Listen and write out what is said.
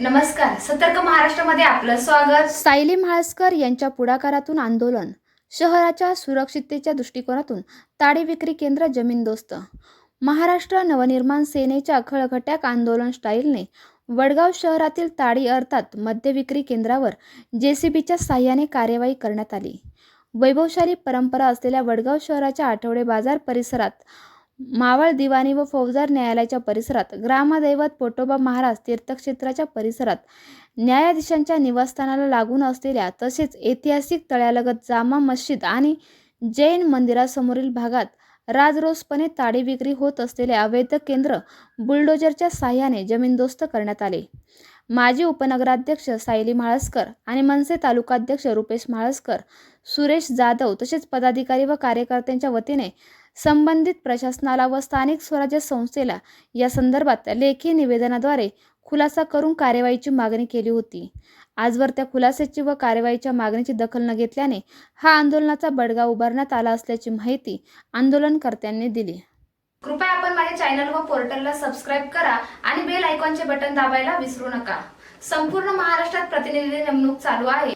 नमस्कार सतर्क महाराष्ट्रामध्ये आपलं स्वागत. सायली म्हाळसकर यांच्या पुढाकारातून आंदोलन शहराच्या सुरक्षिततेच्या दृष्टिकोनातून ताडी विक्री केंद्र जमीनदोस्त महाराष्ट्र नवनिर्माण सेनेच्या खळखट्याक आंदोलन स्टाईलने वडगाव शहरातील ताडी अर्थात मद्य विक्री केंद्रावर जेसीबीच्या साह्याने कार्यवाही करण्यात आली. वैभवशाली परंपरा असलेल्या वडगाव शहराच्या आठवडे बाजार परिसरात मावळ दिवाणी व फौजदार न्यायालयाच्या परिसरात ग्रामदैवत पोटोबा महाराज तीर्थक्षेत्राच्या परिसरात न्यायाधीशांच्या निवासस्थानाला लागून असलेल्या तसेच ऐतिहासिक तळ्यालगत जामा मस्जिद आणि जैन मंदिरासमोरील भागात राजरोसपणे ताडी विक्री होत असलेले अवैध केंद्र बुलडोजरच्या साह्याने जमीनदोस्त करण्यात आले. माजी उपनगराध्यक्ष सायली म्हाळसकर आणि मनसे तालुकाध्यक्ष रुपेश म्हाळसकर सुरेश जाधव तसेच पदाधिकारी व कार्यकर्त्यांच्या वतीने संबंधित प्रशासनाला व स्थानिक स्वराज्य संस्थेला या संदर्भात लेखी निवेदनाद्वारे खुलासा करून कार्यवाहीची मागणी केली होती. आजवर त्या खुलासाची व कार्यवाहीच्या मागणीची दखल न घेतल्याने हा आंदोलनाचा बडगा उभारण्यात आला असल्याची माहिती आंदोलनकर्त्यांनी दिली. कृपया आपण माझ्या चॅनल व पोर्टलला सबस्क्राईब करा आणि बेल आयकॉनचे बटन दाबायला विसरू नका. संपूर्ण महाराष्ट्रात प्रतिनिधी नेमणूक चालू आहे.